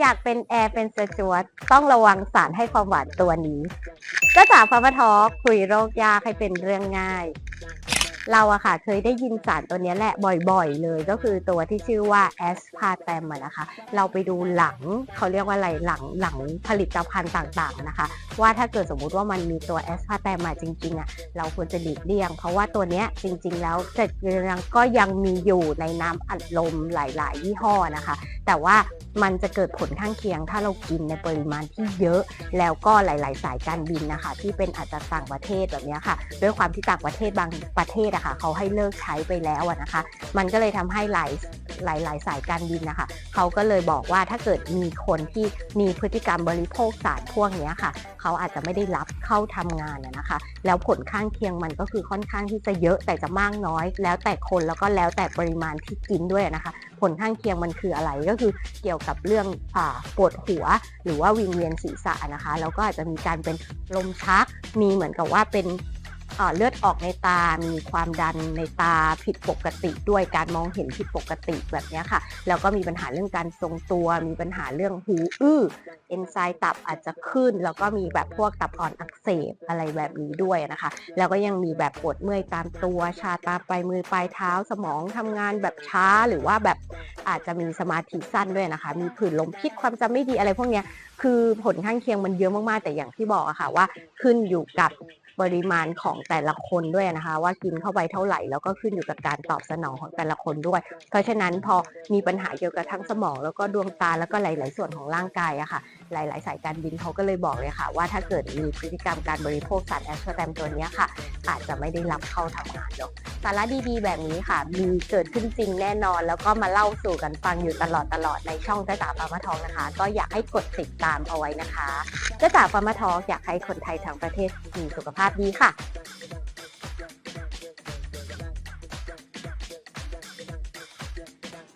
อยากเป็นแอร์เป็นสจวตต้องระวังสารให้ความหวานตัวนี้ก็จากพามาทอคุยโรคยากให้เป็นเรื่องง่าย เราอะค่ะเคยได้ยินสารตัวนี้แหละบ่อยๆ เลยก็คือตัวที่ชื่อว่าแอสพาร์แตมนะคะ เราไปดูหลังเขาเรียกว่าอะไรหลังหลังผลิตภัณฑ์ต่างๆนะคะ ว่าถ้าเกิดสมมุติว่ามันมีตัวแอสพาร์แตมมาจริงๆอะเราควรจะหลีกเลี่ยง เพราะว่าตัวนี้จริงๆ แล้วจะยังก็ยังมีอยู่ในน้ำอัดลมหลาย ๆ ยี่ห้อนะคะ แต่ว่า มันจะเกิดผลข้างเคียง ถ้าเรากินในปริมาณที่เยอะ แล้วก็หลาย ๆ สายการบินนะคะ ที่เป็นอาจจะต่างประเทศแบบนี้ค่ะ ด้วยความที่ต่างประเทศบางประเทศอะค่ะเขาให้เลิกใช้ไปแล้วนะคะ มันก็เลยทำให้หลายหลายสายการบินนะคะ เขาก็เลยบอกว่าถ้าเกิดมีคนที่มีพฤติกรรมบริโภคสารพวกนี้ค่ะ เขาอาจจะไม่ได้รับเข้าทำงานนะคะ แล้วผลข้างเคียงมันก็คือค่อนข้างที่จะเยอะแต่จะมากน้อย แล้วแต่คนแล้วก็แล้วแต่ปริมาณที่กินด้วยนะคะ ผลข้างเคียงมันคืออะไรก็คือเกี่ยวกับเรื่องอปวดหัว หรือว่าวิงเวียนศีรษะนะคะ แล้วก็อาจจะมีการเป็นลมชัก มีเหมือนกับว่าเป็น เลือดออกในตา มีความดันในตาผิดปกติด้วยการมองเห็นผิดปกติแบบนี้ค่ะ แล้วก็มีปัญหาเรื่องการทรงตัว มีปัญหาเรื่องหูอื้อ เอนไซม์ตับอาจจะขึ้น แล้วก็มีแบบพวกตับอ่อนอักเสบอะไรแบบนี้ด้วยนะคะ แล้วก็ยังมีแบบปวดเมื่อยตามตัวชาตาปลายมือปลายเท้าสมองทำงานแบบช้าหรือว่าแบบอาจจะมีสมาธิสั้นด้วยนะคะ มีผื่นลมพิษความจำไม่ดีอะไรพวกนี้คือผลข้างเคียงมันเยอะมากๆแต่อย่างที่บอกอะค่ะว่า ขึ้นอยู่กับ ปริมาณของแต่ละคนด้วยนะคะ ว่ากินเข้าไปเท่าไหร่ แล้วก็ขึ้นอยู่กับการตอบสนองของแต่ละคนด้วย เพราะฉะนั้นพอมีปัญหาเกี่ยวกับทั้งสมอง แล้วก็ดวงตาแล้วก็หลาย ๆ ส่วนของร่างกายอะค่ะ หลาย ๆ สายการบินเขาก็เลยบอกเลยค่ะ ว่าถ้าเกิดมีพฤติกรรมการบริโภคสารแอสพาร์แตมตัวนี้ค่ะ อาจจะไม่ได้รับเข้าทำงานหรอกสาระดีๆ แบบนี้ค่ะ มีเกิดขึ้นจริงแน่นอน แล้วก็มาเล่าสู่กันฟังอยู่ตลอดตลอดในช่องจ้าจ๋าปามาทองนะคะ ก็อยากให้กดติดตามเอาไว้นะคะจ้าจ๋าปามาทองอยากให้คนไทยทั้งประเทศมีสุขภาพดีค่ะ